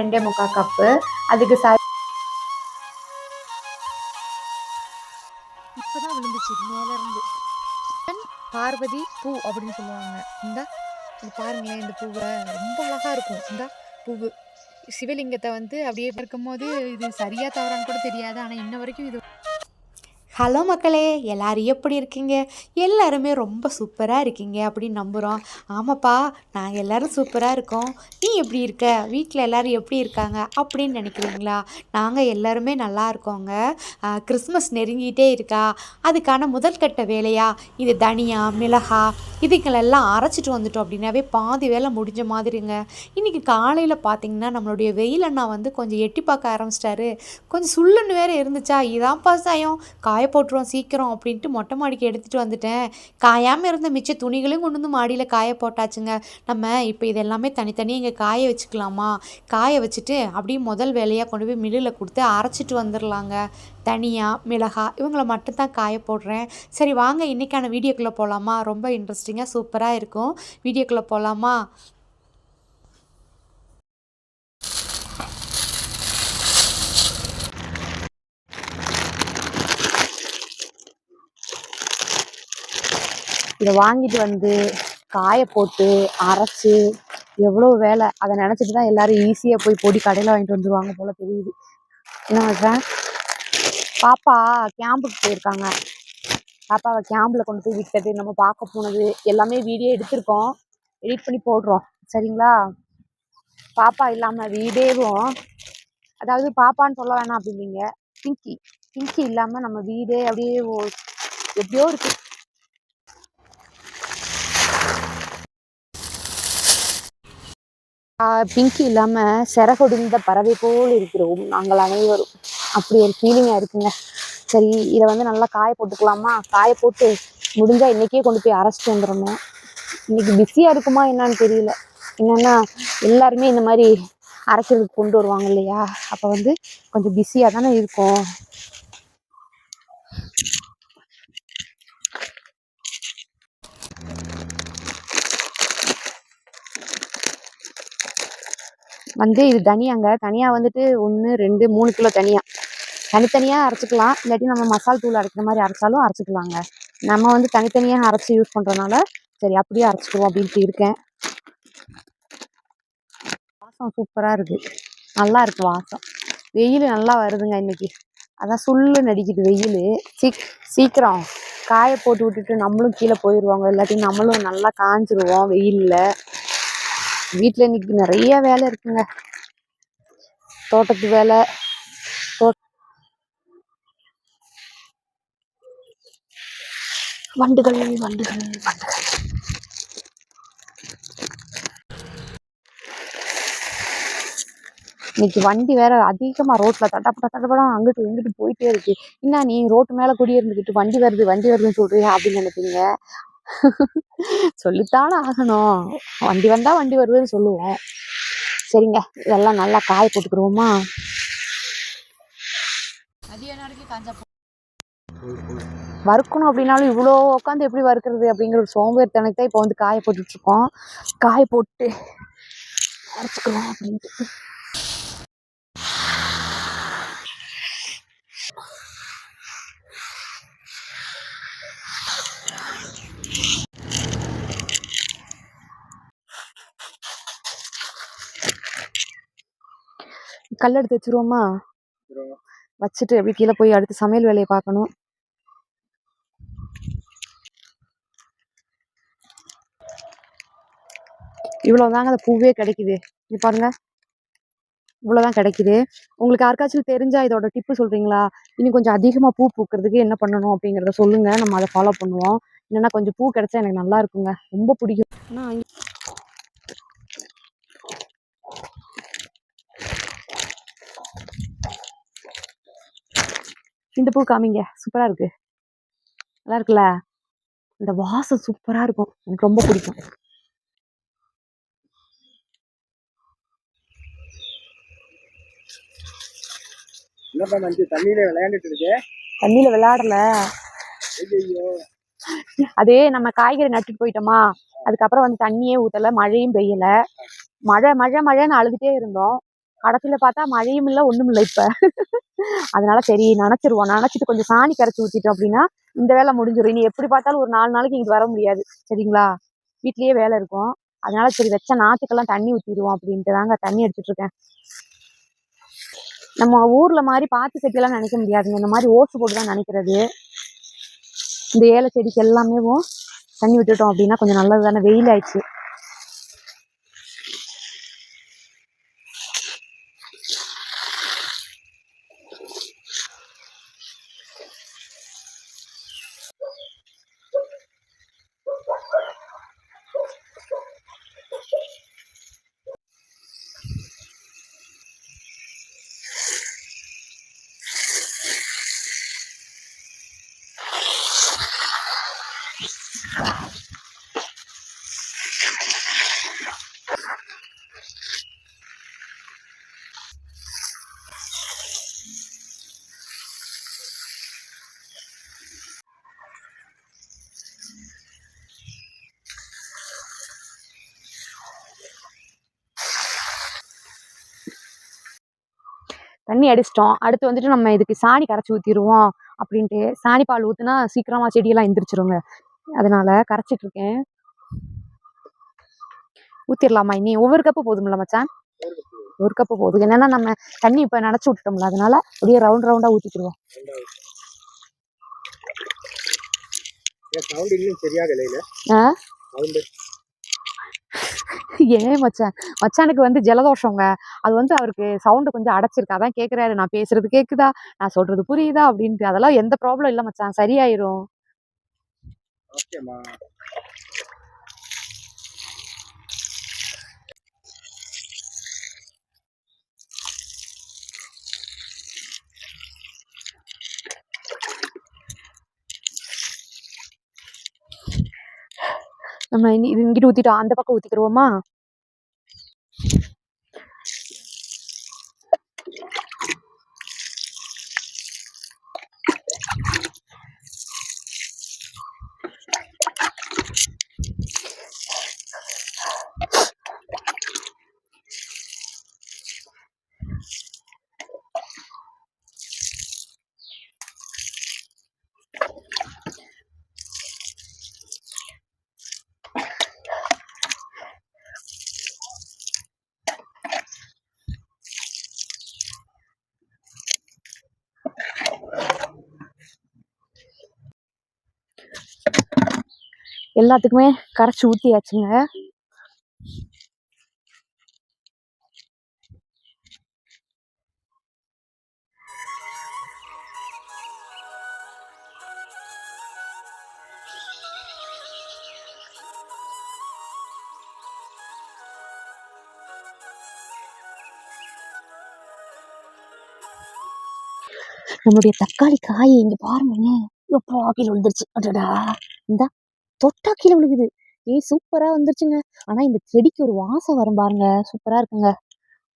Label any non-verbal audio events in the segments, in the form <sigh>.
ரெண்டே முக்கால் கப்பு. அதுக்கு ச இப்பதான் விழுந்துச்சு. மேல இருந்து. பார்வதி பூ அப்படின்னு சொல்லுவாங்க. இந்த இது பாருங்களேன் இந்த பூவை. ரொம்ப அழகா இருக்கும். இந்த பூவு. சிவலிங்கத்தை வந்து அப்படியே இருக்கும்போது இது சரியா தவறான்னு கூட தெரியாது. ஆனா இன்ன வரைக்கும் இது ஹலோ மக்களே எல்லாரும் எப்படி இருக்கீங்க? எல்லாருமே ரொம்ப சூப்பராக இருக்கீங்க அப்படின்னு நம்புகிறோம் ஆமாப்பா நாங்கள் எல்லோரும் சூப்பராக இருக்கோம். நீ எப்படி இருக்க? வீட்டில் எல்லோரும் எப்படி இருக்காங்க? அப்படின்னு நினைக்கிறீங்களா? நாங்கள் எல்லாருமே நல்லா இருக்கோங்க. கிறிஸ்மஸ் நெருங்கிட்டே இருக்கா? அதுக்கான முதல் கட்ட வேலையா? இது தனியா மிளகா? இதுங்களெல்லாம் அரைச்சிட்டு வந்துட்டோம் அப்படின்னாவே பாதி வேலை முடிஞ்ச மாதிரிங்க. இன்றைக்கி காலையில் பார்த்தீங்கன்னா நம்மளுடைய வெயில் அண்ணா வந்து கொஞ்சம் எட்டி பார்க்க ஆரம்பிச்சிட்டாரு. கொஞ்சம் சுள்ளுன்னு வேற இருந்துச்சா? இதான்ப்பா சாயம். காய போட்டுருவோம் சீக்கிரம் அப்படின்ட்டு மொட்டை மாடிக்கு எடுத்துகிட்டு வந்துட்டேன். காயாமல் இருந்த மிச்ச துணிகளையும் கொண்டு வந்து மாடியில் காய போட்டாச்சுங்க. நம்ம இப்போ இதெல்லாமே தனித்தனியாக இங்கே காய வச்சுக்கலாமா? காய வச்சுட்டு அப்படியே முதல் வேலையாக கொண்டு போய் மில்லில் கொடுத்து அரைச்சிட்டு வந்துடலாங்க தனியாக மிளகா இவங்கள மட்டும்தான் காய போடுறேன். சரி வாங்க இன்றைக்கான வீடியோக்குள்ளே போகலாமா ரொம்ப இன்ட்ரெஸ்டிங்காக சூப்பராக இருக்கும். வீடியோக்குள்ளே போகலாமா இதை வாங்கிட்டு வந்து காய போட்டு அரைச்சு எவ்வளோ வேலை அதை நினச்சிட்டு தான் எல்லாரும் ஈஸியாக போய் பொடி கடையில் வாங்கிட்டு வந்துடுவாங்க போல் தெரியுது. என்ன பண்ணுறேன் பாப்பா கேம்புக்கு போயிருக்காங்க. பாப்பாவை கேம்பில் கொண்டு போய் விட்டது நம்ம பார்க்க போனது எல்லாமே வீடியோ எடுத்திருக்கோம். எடிட் பண்ணி போடுறோம். சரிங்களா? பாப்பா இல்லாமல் வீடேவும் அதாவது பாப்பான்னு சொல்ல வேணாம் அப்படின்னீங்க. பிங்கி பிங்கி இல்லாமல் நம்ம வீடே அப்படியே ஓ- எப்படியோ இருக்குது பிங்கி இல்லாமல் சிறகொடிந்த பறவை போல் இருக்கிறோம் நாங்கள் அனைவரும். அப்படி ஒரு ஃபீலிங்காக இருக்குங்க. சரி இதை வந்து நல்லா காய போட்டுக்கலாமா? காய போட்டு முடிஞ்சால் இன்றைக்கே கொண்டு போய் அரைச்சிட்டு வந்துடணும். இன்னைக்கு பிஸியாக இருக்குமா என்னன்னு தெரியல. என்னென்னா எல்லாருமே இந்த மாதிரி அரைக்கிறதுக்கு கொண்டு வருவாங்க இல்லையா? அப்போ வந்து கொஞ்சம் பிஸியாக தானே இருக்கும். வந்து இது தனியாங்க. தனியா வந்துட்டு ஒன்று ரெண்டு மூணு கிலோ தனியா. தனித்தனியாக அரைச்சிக்கலாம். இல்லாட்டி நம்ம மசால் தூள் அரைக்கிற மாதிரி அரைச்சாலும் அரைச்சிக்கலாங்க. நம்ம வந்து தனித்தனியாக அரைச்சி யூஸ் பண்ணுறதுனால சரி அப்படியே அரைச்சிக்குவோம் அப்படின்ட்டு இருக்கேன். வாசம் சூப்பராக இருக்கு. நல்லா இருக்கு வாசம். வெயில் நல்லா வருதுங்க இன்னைக்கு. அதான் சுள்ளு நடிக்குது வெயில். சீக் சீக்கிரம் காய போட்டு விட்டுட்டு நம்மளும் கீழே போயிடுவாங்க இல்லாட்டி நம்மளும் நல்லா காஞ்சிருவோம் வெயில்ல. வீட்டில் இன்னைக்கு நிறைய வேலை இருக்குங்க. தோட்டத்து வேலை தோ- வண்டுகள் வண்டுகள் வண்டுகள். இன்னைக்கு வண்டி வேற அதிகமா ரோட்ல தட்டப்பட தட்டப்படம் அங்கிட்டு இங்கிட்டு போயிட்டே இருக்கு. என்ன நீ ரோட்டு மேல குடி இருந்துக்கிட்டு வண்டி வருது வண்டி வருதுன்னு சொல்றியா? அப்படின்னு நினைப்பீங்க. <laughs> சொல்லித்தானே ஆகணும். வண்டி வந்தா வண்டி வருதுன்னு சொல்லுவோம். சரிங்க இதெல்லாம் நல்லா காய போட்டுக்கிடுவோமா? வறுக்கணும் அப்படின்னாலும் இவ்வளோ உட்காந்து எப்படி வறுக்கிறது அப்படிங்கிற ஒரு சோம்பேறித்தனத்தை தான் இப்போ வந்து காய போட்டுட்டு இருக்கோம். காய போட்டு அரைச்சிக்கலாம் அப்படின்ட்டு. கல் எடுத்து வச்சிருவோமா? வச்சுட்டு எப்படி கீழே போய் அடுத்து சமையல் வேலையை பார்க்கணும். இவ்வளவுதாங்க அந்த பூவே கிடைக்குது. இங்க பாருங்க. இவ்வளவுதான் கிடைக்குது. உங்களுக்கு யாருக்காச்சும் தெரிஞ்சா இதோட டிப்பு சொல்றீங்களா? இன்னும் கொஞ்சம் அதிகமா பூ பூக்கிறதுக்கு என்ன பண்ணணும் அப்படிங்கறத சொல்லுங்க. நம்ம அதை ஃபாலோ பண்ணுவோம். இல்லைன்னா கொஞ்சம் பூ கிடைச்சா எனக்கு நல்லா இருக்குங்க. ரொம்ப பிடிக்கும். ஆனா இந்த பூ காமிங்க. சூப்பரா இருக்கு. நல்லா இருக்குல்ல? இந்த வாசம் சூப்பரா இருக்கும். எனக்கு ரொம்ப பிடிக்கும். தண்ணியில விளையாண்டுட்டு இருக்கு? தண்ணியில விளையாடல. அதே நம்ம காய்கறி நட்டுட்டு போயிட்டோமா? அதுக்கப்புறம் வந்து தண்ணியே ஊத்தல மழையும் பெய்யல. மழை மழை மழைன்னு அழுதுட்டே இருந்தோம். கடைசியில பார்த்தா மழையும் இல்லை ஒண்ணும் இல்லை இப்ப. அதனால சரி நினைச்சிருவோம். நினைச்சிட்டு கொஞ்சம் சாணி கரைச்சி ஊத்திட்டோம் அப்படின்னா இந்த வேலை முடிஞ்சிடும் இனி எப்படி பார்த்தாலும் ஒரு நாலு நாளைக்கு இங்கே வர முடியாது. சரிங்களா? வீட்லயே வேலை இருக்கும். அதனால சரி வச்ச நாத்துக்கெல்லாம் தண்ணி ஊத்திடுவோம் அப்படின்ட்டு தாங்க தண்ணி எடுத்துட்டு இருக்கேன். நம்ம ஊர்ல மாதிரி பாத்து செடியெல்லாம் நினைக்க முடியாதுங்க. இந்த மாதிரி ஓட்டு போட்டு தான் நினைக்கிறது. இந்த ஏலை செடிக்கு எல்லாமே தண்ணி விட்டுட்டோம் அப்படின்னா கொஞ்சம் நல்லது தானே வெயில் ஆயிடுச்சு. தண்ணி அடிச்சிட்டோம். அடுத்து வந்துட்டு நம்ம இதுக்கு சாணி கரைச்சி ஊற்றிடுவோம் அப்படின்ட்டு சாணி பால் ஊற்றுனா சீக்கிரமா செடியெல்லாம் எந்திரிச்சிருங்க. அதனால கரைச்சிட்டு இருக்கேன். ஊற்றிடலாமா இனி? ஒவ்வொரு கப்பு போதும்ல மச்சான்? ஒரு கப்பு போதும். என்னன்னா நம்ம தண்ணி இப்போ நினச்சி விட்டுட்டோம்ல அதனால அப்படியே ரவுண்ட் ரவுண்டாக ஊற்றிக்கிடுவோம் சரியாக ஏன் மச்சான் மச்சானுக்கு வந்து ஜலதோஷங்க. அது வந்து அவருக்கு சவுண்டு கொஞ்சம் அடைச்சிருக்கு. அதான் கேட்குறாரு நான் பேசுறது கேட்குதா நான் சொல்றது புரியுதா? அப்படின்ட்டு. அதெல்லாம் எந்த ப்ராப்ளம் இல்லை மச்சான். சரியாயிரும். நம்ம இனி இது இங்கிட்டு ஊத்திட்டோம். அந்த பக்கம் ஊத்திக்கிருவோமா? எல்லாத்துக்குமே கரைச்சி ஊத்தியாச்சுங்க. நம்மளுடைய தக்காளி காய் இங்க பாருங்க. எப்போ கீழே விழுந்துருச்சு. அடடா. இந்தா. தொட்டா கீழே விழுகுது. ஏய் சூப்பராக வந்துருச்சுங்க. ஆனால் இந்த செடிக்கு ஒரு வாசம் வரும் பாருங்க. சூப்பராக இருக்குங்க.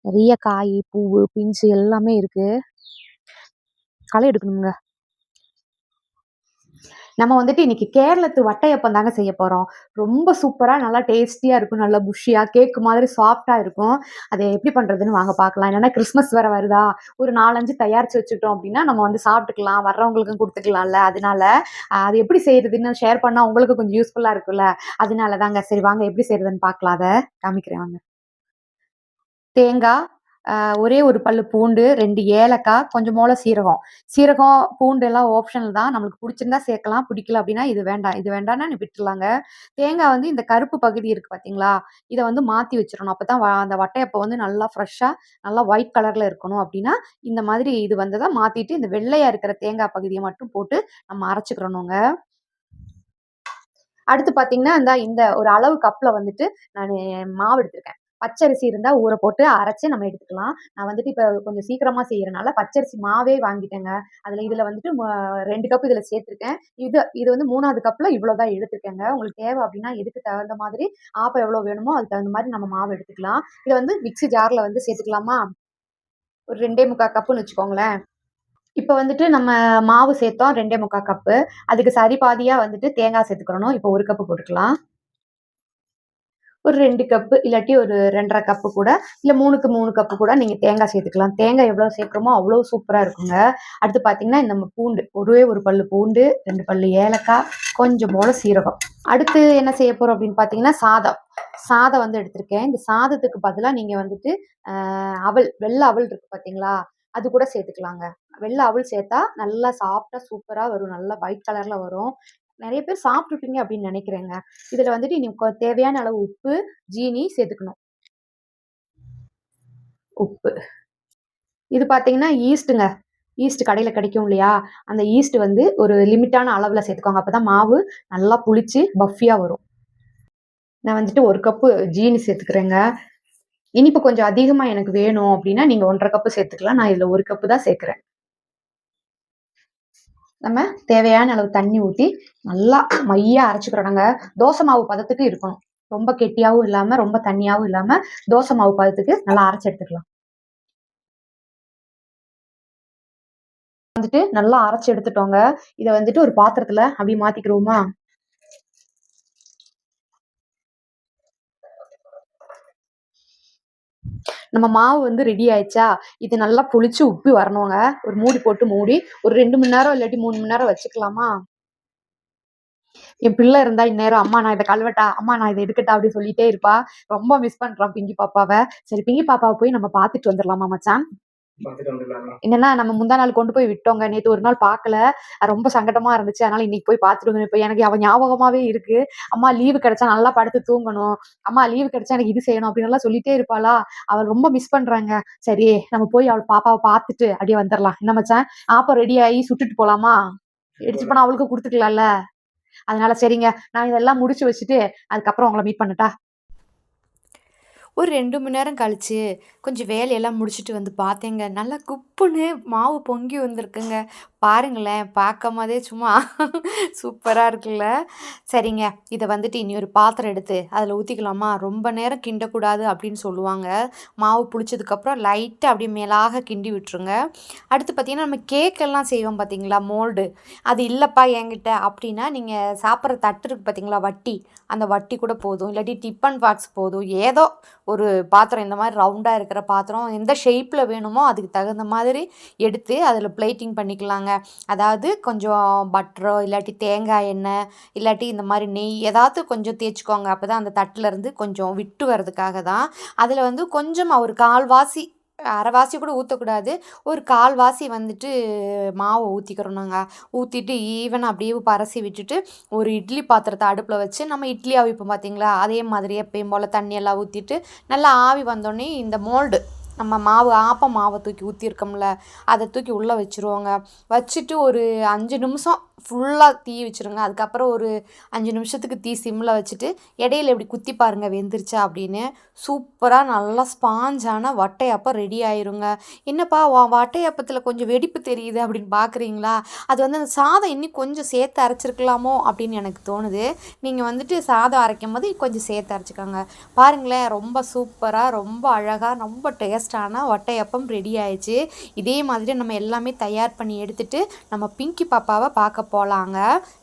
நிறைய காய் பூவு பிஞ்சு எல்லாமே இருக்கு. களை எடுக்கணுங்க. நம்ம வந்துட்டு இன்னைக்கு கேரளத்து வட்டையப்பம் தாங்க செய்ய போறோம். ரொம்ப சூப்பரா நல்லா டேஸ்டியா இருக்கும். நல்லா புஷ்ஷியா கேக்கு மாதிரி சாஃப்டா இருக்கும். அதை எப்படி பண்றதுன்னு வாங்க பார்க்கலாம். என்னன்னா கிறிஸ்மஸ் வேற வருதா? ஒரு நாலஞ்சு தயாரிச்சு வச்சுக்கிட்டோம் அப்படின்னா நம்ம வந்து சாப்பிட்டுக்கலாம். வர்றவங்களுக்கும் கொடுத்துக்கலாம்ல. அதனால அது எப்படி செய்யறதுன்னு ஷேர் பண்ணா உங்களுக்கு கொஞ்சம் யூஸ்ஃபுல்லா இருக்கும்ல. அதனால தாங்க. சரி வாங்க. எப்படி செய்யறதுன்னு பார்க்கலாம். அதை காமிக்கிறேன் வாங்க. தேங்காய் ஒரே ஒரு பல்லு பூண்டு ரெண்டு ஏலக்காய் கொஞ்சம் போல சீரகம். சீரகம் பூண்டு எல்லாம் ஆப்ஷனல் தான். நம்மளுக்கு பிடிச்சிருந்தா சேர்க்கலாம் பிடிக்கல அப்படின்னா இது வேண்டாம். இது வேண்டாம்னா விட்டுலாங்க தேங்காய் வந்து இந்த கருப்பு பகுதி இருக்கு பார்த்தீங்களா இதை வந்து மாற்றி வச்சிடணும். அப்பதான் வ- அந்த வட்டையப்பம் வந்து நல்லா ஃப்ரெஷ்ஷாக நல்லா ஒயிட் கலரில் இருக்கணும் அப்படின்னா இந்த மாதிரி இது வந்ததை மாற்றிட்டு இந்த வெள்ளையாக இருக்கிற தேங்காய் பகுதியை மட்டும் போட்டு நம்ம அரைச்சிக்கிறணுங்க. அடுத்து பார்த்தீங்கன்னா இந்த இந்த ஒரு அளவு கப்பில் வந்துட்டு நான் மாவு எடுத்திருக்கேன். பச்சரிசி இருந்தால் ஊற போட்டு அரைச்சி நம்ம எடுத்துக்கலாம். நான் வந்துட்டு இப்போ கொஞ்சம் சீக்கிரமாக செய்கிறனால பச்சரிசி மாவே வாங்கிட்டேங்க. அதில் இதில் வந்துட்டு ரெண்டு கப் இதில் சேர்த்துருக்கேன். இது இது வந்து மூணாவது கப்பில் இவ்வளோ தான் எடுத்துருக்கேங்க. உங்களுக்கு தேவை அப்படின்னா எதுக்கு தகுந்த மாதிரி ஆப்பம் எவ்வளோ வேணுமோ அதுக்கு தகுந்த மாதிரி நம்ம மாவு எடுத்துக்கலாம். இதை வந்து மிக்ஸி ஜாரில் வந்து சேர்த்துக்கலாமா? ஒரு ரெண்டே முக்கால் கப்புன்னு வச்சுக்கோங்களேன். இப்போ வந்துட்டு நம்ம மாவு சேர்த்தோம் ரெண்டே முக்கால் கப்பு. அதுக்கு சரி பாதியாக வந்துட்டு தேங்காய் சேர்த்துக்கிறணும். இப்போ ஒரு கப்பு போட்டுக்கலாம். ஒரு ரெண்டு கப்பு இல்லாட்டி ஒரு ரெண்டரை கப்பு கூட இல்லை மூணுக்கு மூணு கப்பு கூட நீங்கள் தேங்காய் சேர்த்துக்கலாம். தேங்காய் எவ்வளோ சேர்க்குறோமோ அவ்வளோ சூப்பராக இருக்குங்க. அடுத்து பார்த்தீங்கன்னா நம்ம பூண்டு ஒரே ஒரு பல்லு பூண்டு ரெண்டு பல்லு ஏலக்காய் கொஞ்சம் போல சீரகம். அடுத்து என்ன செய்ய போகிறோம் அப்படின்னு பார்த்தீங்கன்னா சாதம். சாதம் வந்து எடுத்திருக்கேன். இந்த சாதத்துக்கு பதிலாக நீங்கள் வந்துட்டு அவல் வெள்ளை அவல் இருக்குது பார்த்தீங்களா அது கூட சேர்த்துக்கலாங்க. வெள்ளை அவள் சேர்த்தா நல்லா சாப்பிட்டா சூப்பராக வரும். நல்லா ஒயிட் கலரில் வரும். நிறைய பேர் சாப்பிட்ருப்பீங்க அப்படின்னு நினைக்கிறேங்க. இதில் வந்துட்டு நீங்கள் தேவையான அளவு உப்பு ஜீனி சேர்த்துக்கணும். உப்பு. இது பார்த்தீங்கன்னா ஈஸ்ட்டுங்க. ஈஸ்ட் கடையில் கிடைக்கும் இல்லையா? அந்த ஈஸ்ட் வந்து ஒரு லிமிட்டான அளவில் சேர்த்துக்கோங்க. அப்போ தான் மாவு நல்லா புளிச்சு பஃபியாக வரும். நான் வந்துட்டு ஒரு கப்பு ஜீனி சேர்த்துக்கிறேங்க. இனிப்பு கொஞ்சம் அதிகமாக எனக்கு வேணும் அப்படின்னா நீங்கள் ஒன்றரை கப்பு சேர்த்துக்கலாம். நான் இதில் ஒரு கப்பு தான் சேர்க்குறேன். நம்ம தேவையான அளவு தண்ணி ஊற்றி நல்லா மையா அரைச்சிக்கிறோம் தோசை மாவு பதத்துக்கு இருக்கணும். ரொம்ப கெட்டியாகவும் இல்லாமல் ரொம்ப தண்ணியாகவும் இல்லாமல் தோசை மாவு பதத்துக்கு நல்லா அரைச்சி எடுத்துக்கலாம். வந்துட்டு நல்லா அரைச்சி எடுத்துட்டோங்க. இதை வந்துட்டு ஒரு பாத்திரத்துல அப்படி மாத்திக்கிறோமா? நம்ம மாவு வந்து ரெடி ஆயிடுச்சா? இது நல்லா புளிச்சு உப்பி வரணுங்க. ஒரு மூடி போட்டு மூடி ஒரு ரெண்டு மணி நேரம் இல்லாட்டி மூணு மணி நேரம் வச்சுக்கலாமா? என் பிள்ளை இருந்தா இந்நேரம் அம்மா நான் இதை கழுவட்டா? அம்மா நான் இதை எடுக்கட்டா? அப்படின்னு சொல்லிட்டே இருப்பா. ரொம்ப மிஸ் பண்றான் பிங்கி பாப்பாவை. சரி பிங்கி பாப்பாவை போய் நம்ம பார்த்துட்டு வந்துடலாமா மச்சான்? என்னன்னா நம்ம முந்தா நாள் கொண்டு போய் விட்டோங்க. நேத்து ஒரு நாள் பார்க்கல அது ரொம்ப சங்கடமா இருந்துச்சு. அதனால இன்னைக்கு போய் பார்த்துட்டு வந்து இப்போ எனக்கு அவன் ஞாபகமாவே இருக்கு. அம்மா லீவு கிடைச்சா நல்லா படுத்து தூங்கணும். அம்மா லீவு கிடைச்சா எனக்கு இது செய்யணும் அப்படின்னு எல்லாம் சொல்லிட்டே இருப்பாளா? அவள் ரொம்ப மிஸ் பண்றாங்க. சரி நம்ம போய் அவள் பாப்பாவை பார்த்துட்டு அப்படியே வந்துடலாம். என்ன மச்சான்? ஆப்போ ரெடி ஆகி சுட்டுட்டு போலாமா? எடுத்து போனா அவளுக்கு கொடுத்துக்கலாம்ல. அதனால சரிங்க. நான் இதெல்லாம் முடிச்சு வச்சுட்டு அதுக்கப்புறம் உங்களை மீட் பண்ணட்டா? ஒரு ரெண்டு மணி நேரம் கழிச்சு கொஞ்சம் வேலையெல்லாம் முடிச்சுட்டு வந்து பார்த்தேங்க. நல்லா குப்புன்னு மாவு பொங்கி வந்திருக்குங்க. பாருங்களேன் பார்க்கும் போதே சும்மா சூப்பராக இருக்குல்ல. சரிங்க இதை வந்துட்டு இனி ஒரு பாத்திரம் எடுத்து அதில் ஊற்றிக்கலாமா ரொம்ப நேரம் கிண்டக்கூடாது அப்படின்னு சொல்லுவாங்க. மாவு புளிச்சதுக்கப்புறம் லைட்டாக அப்படியே மேலாக கிண்டி விட்டுருங்க. அடுத்து பார்த்தீங்கன்னா நம்ம கேக்கெல்லாம் செய்வோம் பார்த்தீங்களா மோல்டு அது இல்லைப்பா என்கிட்ட. அப்படின்னா நீங்கள் சாப்பிட்ற தட்டு இருக்குது பார்த்தீங்களா வட்டி. அந்த வட்டி கூட போதும். இல்லாட்டி டிஃபன் பாக்ஸ் போதும். ஏதோ ஒரு பாத்திரம் இந்த மாதிரி ரவுண்டாக இருக்கிற பாத்திரம் எந்த ஷேப்பில் வேணுமோ அதுக்கு தகுந்த மாதிரி எடுத்து அதில் பிளேட்டிங் பண்ணிக்கலாங்க. அதாவது கொஞ்சம் பட்டரோ இல்லாட்டி தேங்காய் எண்ணெய் இல்லாட்டி இந்த மாதிரி நெய் ஏதாவது கொஞ்சம் தேய்ச்சிக்கோங்க. அப்போ தான் அந்த தட்டுல இருந்து கொஞ்சம் விட்டு வர்றதுக்காக தான். அதில் வந்து கொஞ்சம் ஒரு கால்வாசி அரைவாசி கூட ஊற்றக்கூடாது ஒரு கால்வாசி வந்துட்டு மாவை ஊற்றிக்கிறோம் நாங்கள் ஊற்றிட்டு ஈவன் அப்படியே பரசி விட்டுட்டு ஒரு இட்லி பாத்திரத்தை அடுப்பில் வச்சு நம்ம இட்லி அவிப்போம் பார்த்தீங்களா அதே மாதிரி எப்பயும் போல் தண்ணியெல்லாம் ஊற்றிட்டு நல்லா ஆவி வந்தோடனே இந்த மோல்டு நம்ம மாவு ஆப்ப மாவை தூக்கி ஊற்றிருக்கோம்ல அதை தூக்கி உள்ளே வச்சுருவோங்க. வச்சுட்டு ஒரு அஞ்சு நிமிஷம் ஃபுல்லாக தீ வச்சுருங்க. அதுக்கப்புறம் ஒரு அஞ்சு நிமிஷத்துக்கு தீ சிம்மில் வச்சுட்டு இடையில இப்படி குத்தி பாருங்கள் வெந்துருச்சா அப்படின்னு. சூப்பராக நல்லா ஸ்பாஞ்சான வட்டையப்பம் ரெடி ஆயிருங்க. என்னப்பா வா- வட்டையப்பத்தில் கொஞ்சம் வெடிப்பு தெரியுது அப்படின்னு பார்க்குறீங்களா அது வந்து அந்த சாதம் இன்னும் கொஞ்சம் சேர்த்து அரைச்சிருக்கலாமோ அப்படின்னு எனக்கு தோணுது. நீங்கள் வந்துட்டு சாதம் அரைக்கும் போது கொஞ்சம் சேர்த்து அரைச்சிக்கோங்க. பாருங்களேன் ரொம்ப சூப்பராக ரொம்ப அழகாக ரொம்ப டேஸ்டான வட்டையப்பம் ரெடி ஆயிடுச்சு. இதே மாதிரி நம்ம எல்லாமே தயார் பண்ணி எடுத்துகிட்டு நம்ம பிங்கி பாப்பாவை பார்க்க போகலாங்க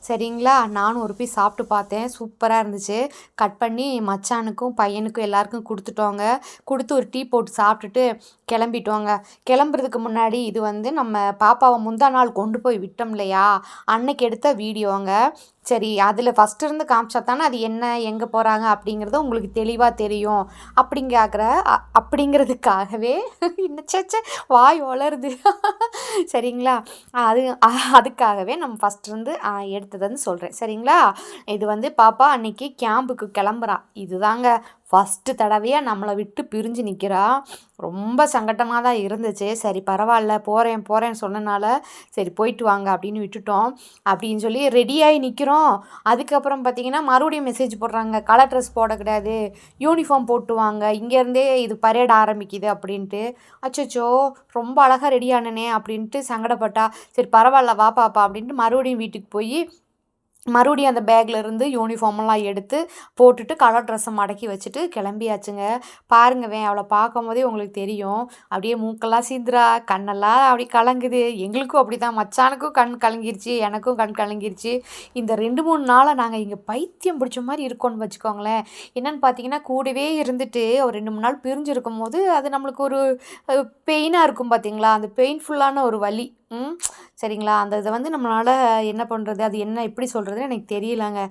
சரிங்களா? நானும் ஒரு பீஸ் சாப்பிட்டு பார்த்தேன். சூப்பராக இருந்துச்சு. கட் பண்ணி மச்சானுக்கும் பையனுக்கும் எல்லாருக்கும் கொடுத்துட்டோங்க. கொடுத்து ஒரு டீ போட்டு சாப்பிட்டுட்டு கிளம்பிட்டோங்க. கிளம்புறதுக்கு முன்னாடி இது வந்து நம்ம பாப்பாவை முந்தா நாள் கொண்டு போய் விட்டோம் இல்லையா? அன்னைக்கு எடுத்த வீடியோங்க. சரி அதில் ஃபஸ்ட்டு இருந்து காமிச்சா தானே அது என்ன எங்கே போகிறாங்க அப்படிங்கிறது உங்களுக்கு தெளிவாக தெரியும். அப்படிங்கிற அ- அப்படிங்கிறதுக்காகவே <laughs> இன்னச்சே வாய் வளருது. <laughs> சரிங்களா? அது அதுக்காகவே நம்ம ஃபஸ்ட்டுருந்து எடுத்ததுன்னு சொல்கிறேன் சரிங்களா? இது வந்து பாப்பா அன்னைக்கு கேம்புக்கு கிளம்புறா. இதுதாங்க ஃபஸ்ட்டு தடவையாக நம்மளை விட்டு பிரிஞ்சு நிற்கிறா ரொம்ப சங்கட்டமாக தான் இருந்துச்சு. சரி பரவாயில்ல போகிறேன் போகிறேன்னு சொன்னனால சரி போயிட்டு வாங்க அப்படின்னு விட்டுட்டோம். அப்படின்னு சொல்லி ரெடியாகி நிற்கிறோம் அதுக்கப்புறம் பார்த்திங்கன்னா மறுபடியும் மெசேஜ் போடுறாங்க. கலர் ட்ரெஸ் போடக்கூடாது யூனிஃபார்ம் போட்டு வாங்க. இங்கேருந்தே இது பரேட் ஆரம்பிக்குது அப்படின்ட்டு. அச்சோ ரொம்ப அழகாக ரெடி ஆனனே அப்படின்ட்டு சங்கடப்பட்டா. சரி பரவாயில்ல வா பாப்பா அப்படின்ட்டு மறுபடியும் வீட்டுக்கு போய் மறுபடியும் அந்த பேக்ல இருந்து யூனிஃபார்மெல்லாம் எடுத்து போட்டுட்டு கலர் ட்ரெஸ்ஸை மடக்கி வச்சுட்டு கிளம்பியாச்சுங்க. பாருங்கவேன் அவளை பார்க்கும் போதே உங்களுக்கு தெரியும். அப்படியே மூக்கெல்லாம் சீந்துரா கண்ணெல்லாம் அப்படி கலங்குது. எங்களுக்கும் அப்படி தான் மச்சானுக்கும் கண் கலங்கிருச்சு எனக்கும் கண் கலங்கிருச்சு. இந்த ரெண்டு மூணு நாளாக நாங்கள் இங்கே பைத்தியம் பிடிச்ச மாதிரி இருக்கோம்னு வச்சுக்கோங்களேன். என்னென்னு பார்த்தீங்கன்னா கூடவே இருந்துட்டு ஒரு ரெண்டு மூணு நாள் பிரிஞ்சு இருக்கும்போது அது நம்மளுக்கு ஒரு பெயினாக இருக்கும் பார்த்தீங்களா அந்த பெயின்ஃபுல்லான ஒரு வலி. சரிங்களா? அந்த இதை வந்து நம்மளால் என்ன பண்ணுறது அது என்ன எப்படி சொல்கிறதுன்னு எனக்கு தெரியலங்க.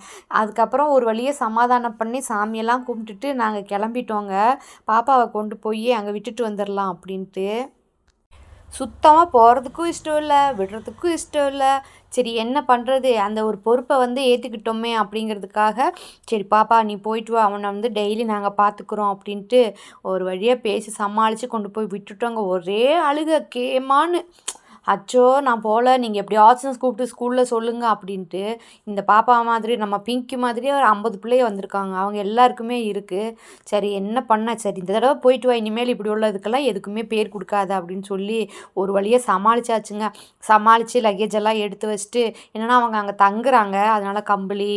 அதுக்கப்புறம் ஒரு வழியை சமாதானம் பண்ணி சாமியெல்லாம் கும்பிட்டுட்டு நாங்கள் கிளம்பிட்டோங்க. பாப்பாவை கொண்டு போய் அங்கே விட்டுட்டு வந்துடலாம் அப்படின்ட்டு. சுத்தமாக போகிறதுக்கும் இஷ்டம் இல்லை விடுறதுக்கும் இஷ்டம் இல்லை. சரி என்ன பண்ணுறது அந்த ஒரு பொறுப்பை வந்து ஏற்றுக்கிட்டோமே அப்படிங்கிறதுக்காக சரி பாப்பா நீ போயிட்டு வா. அவனை வந்து டெய்லி நாங்கள் பார்த்துக்குறோம் அப்படின்ட்டு ஒரு வழியாக பேசி சமாளித்து கொண்டு போய் விட்டுட்டோங்க. ஒரே அழுக கேமான்னு. அச்சோ நான் போகல நீங்கள் எப்படியாச்சும் கூப்பிட்டு ஸ்கூலில் சொல்லுங்கள் அப்படின்ட்டு இந்த பாப்பா மாதிரி நம்ம பிங்க்கு மாதிரியே ஒரு ஐம்பது பிள்ளைய வந்திருக்காங்க. அவங்க எல்லாருக்குமே இருக்குது சரி என்ன பண்ண? சரி இந்த தடவை போயிட்டு வா இனிமேல் இப்படி உள்ளதுக்கெல்லாம் எதுக்குமே பேர் கொடுக்காத அப்படின்னு சொல்லி ஒரு வழியாக சமாளிச்சாச்சுங்க. சமாளித்து லக்கேஜ் எல்லாம் எடுத்து வச்சுட்டு என்னென்னா அவங்க அங்கே தங்குறாங்க. அதனால் கம்பளி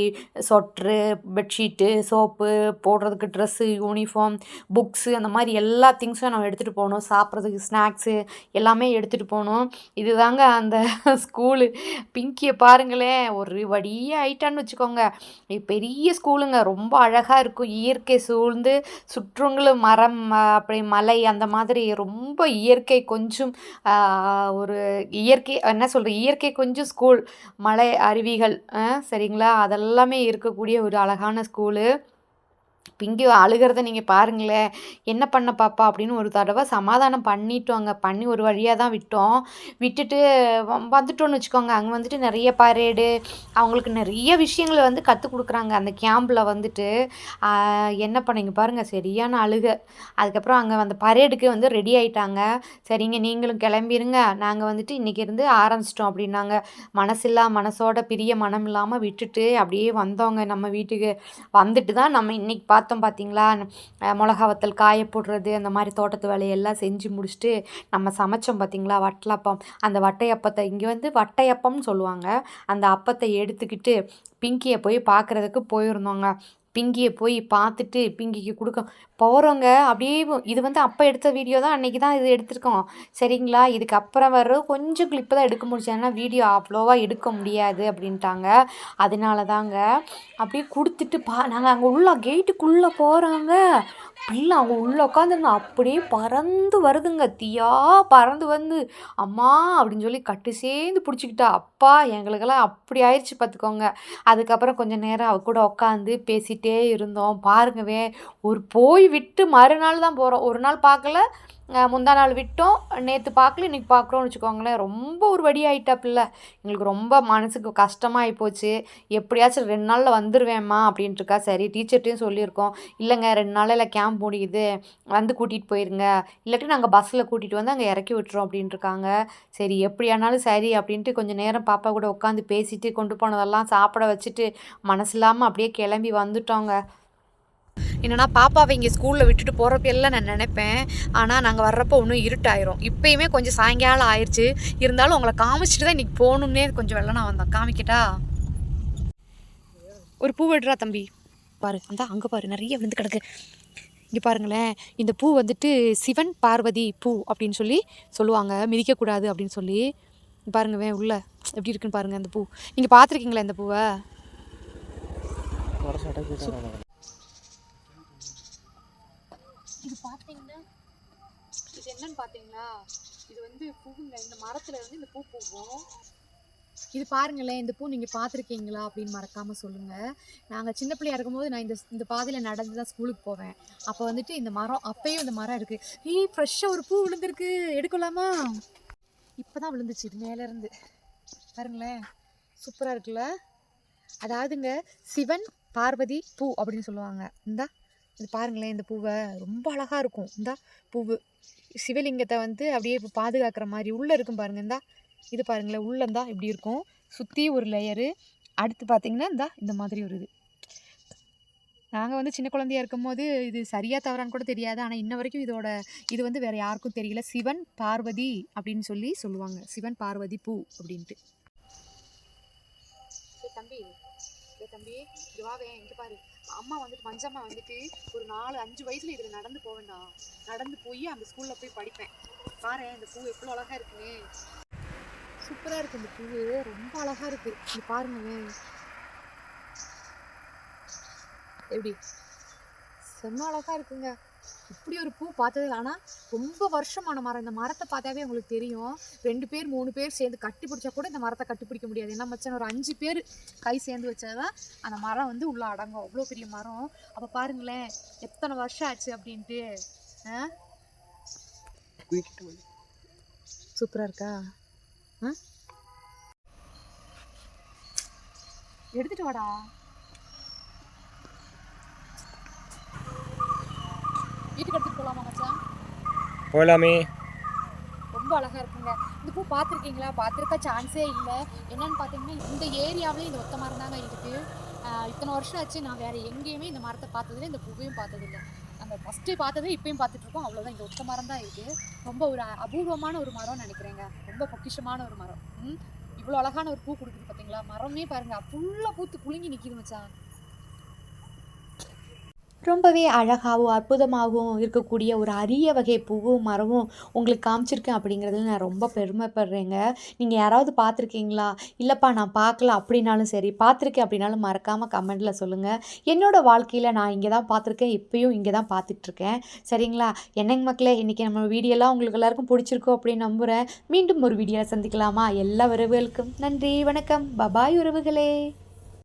சொட்ரு பெட்ஷீட்டு சோப்பு போடுறதுக்கு ட்ரெஸ்ஸு யூனிஃபார்ம் புக்ஸு அந்த மாதிரி எல்லா திங்ஸும் நம்ம எடுத்துகிட்டு போகணும். சாப்பிட்றதுக்கு ஸ்நாக்ஸு எல்லாமே எடுத்துகிட்டு போகணும். இதுதாங்க அந்த <laughs> ஸ்கூலு. பிங்கியை பாருங்களேன் ஒரு வழியே ஆயிட்டான்னு வச்சுக்கோங்க. பெரிய ஸ்கூலுங்க. ரொம்ப அழகாக இருக்கும். இயற்கை சூழ்ந்து சுற்றுங்களும் மரம் அப்படி மலை அந்த மாதிரி ரொம்ப இயற்கை கொஞ்சம் ஒரு இயற்கை என்ன சொல்கிறது இயற்கை கொஞ்சம் ஸ்கூல். மலை அருவிகள் சரிங்களா? அதெல்லாமே இருக்கக்கூடிய ஒரு அழகான ஸ்கூலு. பிங்கி அழுகிறத நீங்கள் பாருங்களேன் என்ன பண்ண பாப்பா? அப்படின்னு ஒரு தடவை சமாதானம் பண்ணிட்டோங்க பண்ணி ஒரு வழியாக தான் விட்டோம். விட்டுட்டு வ- வச்சுக்கோங்க. அங்கே வந்துட்டு நிறைய பரேடு அவங்களுக்கு நிறைய விஷயங்களை வந்து கற்றுக் கொடுக்குறாங்க அந்த கேம்பில் வந்துட்டு. என்ன பண்ணீங்க பாருங்கள் சரியான அழுக. அதுக்கப்புறம் அங்கே அந்த பரேடுக்கு வந்து ரெடி ஆயிட்டாங்க. சரிங்க நீங்களும் கிளம்பிருங்க. நாங்கள் வந்துட்டு இன்றைக்கி இருந்து ஆரம்பிச்சிட்டோம் அப்படின்னாங்க. மனசில்லா மனசோட பிரிய மனம் இல்லாமல் விட்டுட்டு அப்படியே வந்தோங்க நம்ம வீட்டுக்கு. வந்துட்டு தான் நம்ம இன்றைக்கி பார்த்து பார்த்தோம் பார்த்தீங்களா? மிளகா வத்தல் காய போடுறது அந்த மாதிரி தோட்டத்து வேலையெல்லாம் செஞ்சு முடிச்சுட்டு நம்ம சமைச்சோம் பார்த்தீங்களா? வட்டலப்பம். அந்த வட்டையப்பத்தை இங்கே வந்து வட்டையப்பம்னு சொல்லுவாங்க. அந்த அப்பத்தை எடுத்துக்கிட்டு பிங்கியை போய் பார்க்குறதுக்கு போயிருந்தோங்க. பிங்கியை போய் பார்த்துட்டு பிங்கிக்கு கொடுக்க போகிறோங்க அப்படியே இது வந்து அப்போ எடுத்த வீடியோ தான் அன்றைக்கி தான் இது எடுத்திருக்கோம். சரிங்களா? இதுக்கு அப்புறம் வர கொஞ்சம் கிளிப்பு தான் எடுக்க முடிச்சு ஏன்னா வீடியோ அவ்வளோவா எடுக்க முடியாது அப்படின்ட்டாங்க. அதனால தாங்க அப்படியே கொடுத்துட்டு பா நாங்கள் அங்கே உள்ள கேட்டுக்குள்ளே போகிறாங்க பிள்ளை அவங்க உள்ளே உட்காந்துருந்தோம் அப்படியே பறந்து வருதுங்க. தீயா பறந்து வந்து அம்மா அப்படின்னு சொல்லி கட்டு சேர்ந்து பிடிச்சிக்கிட்டா. அப்பா எங்களுக்கெல்லாம் அப்படி ஆயிடுச்சு பார்த்துக்கோங்க. அதுக்கப்புறம் கொஞ்சம் நேரம் அவ கூட உட்காந்து பேசிக்கிட்டே இருந்தோம். பாருங்கவே ஒரு போய் விட்டு மறுநாள் தான் போகிறோம் ஒரு நாள் பார்க்கல முந்தா நாள் விட்டோம். நேற்று பார்க்கல இன்றைக்கி பார்க்குறோம்னு வச்சுக்கோங்களேன். ரொம்ப ஒரு வடி ஆகிட்டாப்பில்ல எங்களுக்கு ரொம்ப மனசுக்கு கஷ்டமாகி போச்சு. எப்படியாச்சும் ரெண்டு நாளில் வந்துடுவேம்மா அப்படின்ட்டுருக்கா சரி டீச்சர்ட்டையும் சொல்லியிருக்கோம். இல்லைங்க ரெண்டு நாளில் கேம்ப் முடியுது. வந்து கூட்டிகிட்டு போயிருங்க. இல்லாட்டி நாங்கள் பஸ்ஸில் கூட்டிகிட்டு வந்து அங்கே இறக்கி விட்டுறோம் அப்படின்ட்டுருக்காங்க சரி எப்படியானாலும் சரி அப்படின்ட்டு கொஞ்சம் நேரம் பாப்பா கூட உட்காந்து பேசிட்டு கொண்டு போனதெல்லாம் சாப்பிட வச்சுட்டு மனசு இல்லாமல் அப்படியே கிளம்பி வந்துட்டோங்க. என்னன்னா பாப்பாவை இங்கே ஸ்கூலில் விட்டுட்டு போகிறப்பெல்லாம் நான் நினைப்பேன். ஆனால் நாங்கள் வர்றப்போ இன்னும் இருட்டாயிரும். இப்போயுமே கொஞ்சம் சாயங்காலம் ஆயிடுச்சு இருந்தாலும் உங்களை காமிச்சிட்டு தான் இன்றைக்கி போகணுன்னே கொஞ்சம் வெள்ளம் நான் வந்தேன். காமிக்கட்டா? ஒரு பூ விடுறா தம்பி. பாரு அந்த அங்கே பாரு நிறைய விழுந்து கிடக்கு. இங்கே பாருங்களேன். இந்த பூ வந்துட்டு சிவன் பார்வதி பூ அப்படின்னு சொல்லி சொல்லுவாங்க. மிதிக்கக்கூடாது அப்படின்னு சொல்லி. பாருங்க வே உள்ள எப்படி இருக்குன்னு பாருங்கள் அந்த பூ. நீங்கள் பார்த்துருக்கீங்களா இந்த பூவை இது பார்த்தீங்கன்னா இது என்னன்னு பார்த்தீங்களா? இது வந்து பூவுங்க. இந்த மரத்துல இருந்து இந்த பூ பூவும் இது பாருங்களேன் இந்த பூ நீங்கள் பார்த்துருக்கீங்களா அப்படின்னு மறக்காமல் சொல்லுங்கள் நாங்கள் சின்ன பிள்ளையா இருக்கும்போது நான் இந்த இந்த பாதையில் நடந்து தான் ஸ்கூலுக்கு போவேன். அப்போ வந்துட்டு இந்த மரம் அப்பயும் இந்த மரம் இருக்குது ஏய் ஃப்ரெஷ்ஷாக ஒரு பூ விழுந்திருக்கு. எடுக்கலாமா? இப்போ தான் விழுந்துச்சு இது மேலேருந்து பாருங்களேன் சூப்பராக இருக்குல்ல? அதாவதுங்க சிவன் பார்வதி பூ அப்படின்னு சொல்லுவாங்க. இந்தா இது பாருங்களேன் இந்த பூவை ரொம்ப அழகாக இருக்கும். இந்தா பூவு. சிவலிங்கத்தை வந்து அப்படியே இப்போ பாதுகாக்கிற மாதிரி உள்ளே இருக்கும் பாருங்க இந்தா. இது பாருங்களேன் உள்ளந்தா இப்படி இருக்கும். சுற்றி ஒரு லேயரு அடுத்து பார்த்தீங்கன்னா இந்தா இந்த மாதிரி ஒரு இது. நாங்கள் வந்து சின்ன குழந்தையா இருக்கும்போது இது சரியாக தவறான்னு கூட தெரியாது. ஆனால் இன்ன வரைக்கும் இதோட இது வந்து வேறு யாருக்கும் தெரியல. சிவன் பார்வதி அப்படின்னு சொல்லி சொல்லுவாங்க. சிவன் பார்வதி பூ அப்படின்ட்டு. தம்பி. தம்பி. இங்கே பாரு. அம்மா வந்துட்டு மஞ்சம்மா வந்துட்டு ஒரு நாலு அஞ்சு வயசுல இதுல நடந்து போவேன்டா நடந்து போய் அந்த ஸ்கூல்ல போய் படிப்பேன். பாரு இந்த பூ எவ்வளோ அழகா இருக்குன்னு சூப்பரா இருக்கு இந்த பூ ரொம்ப அழகா இருக்கு. இது பாருங்க எப்படி? செம்ம அழகா இருக்குங்க. இப்படி ஒரு பூ பார்த்தது இல்ல. ஆனா ரொம்ப வருஷமான மரம். இந்த மரத்தை பார்த்தாவே உங்களுக்கு தெரியும். ரெண்டு பேர் மூணு பேர் சேர்ந்து கட்டி பிடிச்சா கூட இந்த மரத்தை கட்டி பிடிக்க முடியாது. என்ன மச்சான் ஒரு அஞ்சு பேர் கை சேர்ந்து வச்சாதான் அந்த மரம் வந்து உள்ள அடங்கும். அவ்வளோ பெரிய மரம். அப்போ பாருங்களேன் எத்தனை வருஷம் ஆச்சு அப்படின்ட்டு. சூப்பராக இருக்கா? ஆ? எடுத்துட்டு வாடா. வீட்டுக்கு எடுத்துட்டு போகலாமா மச்சான்? போகலாமே ரொம்ப அழகா இருக்குங்க. இந்த பூ பார்த்துருக்கீங்களா? பார்த்துருக்க சான்ஸே இல்லை. என்னன்னு பார்த்தீங்கன்னா இந்த ஏரியாவிலே இந்த ஒத்த மரம் தாங்க இருக்கு. ஆஹ் இத்தனை வருஷம் ஆச்சு நான் வேற எங்கேயுமே இந்த மரத்தை பார்த்ததில்ல இந்த பூவையும் பார்த்ததில்ல. நம்ம ஃபஸ்ட்டு பார்த்தது இப்பயும் பார்த்துட்டு இருக்கோம் அவ்வளோதான் இந்த ஒத்த மரம் தான் இருக்கு. ரொம்ப ஒரு அபூர்வமான ஒரு மரம்னு நினைக்கிறேங்க. ரொம்ப பொக்கிஷமான ஒரு மரம். ம்? இவ்வளோ அழகான ஒரு பூ கொடுக்குது பார்த்தீங்களா மரமே பாருங்க ஃபுல்லாக பூத்து குலுங்கி நிற்கிது மச்சான். ரொம்பவே அழகாகவும் அற்புதமாகவும் இருக்கக்கூடிய ஒரு அரிய வகை பூவும் மரமும் உங்களுக்கு காமிச்சிருக்கேன் அப்படிங்கிறதுல நான் ரொம்ப பெருமைப்படுறேங்க. நீங்கள் யாராவது பார்த்துருக்கீங்களா? இல்லைப்பா நான் பார்க்கல அப்படின்னாலும் சரி பார்த்துருக்கேன் அப்படின்னாலும் மறக்காமல் கமெண்டில் சொல்லுங்கள் என்னோடய வாழ்க்கையில் நான் இங்கே தான் பார்த்துருக்கேன் இப்பயும் இங்கே தான் பார்த்துட்ருக்கேன். சரிங்களா? என்னங்க மக்களே இன்றைக்கி நம்ம வீடியோலாம் உங்களுக்கு எல்லாருக்கும் பிடிச்சிருக்கோம் அப்படின்னு நம்புகிறேன் மீண்டும் ஒரு வீடியோவில் சந்திக்கலாமா? எல்லா உறவுகளுக்கும் நன்றி வணக்கம். பபாய் உறவுகளே.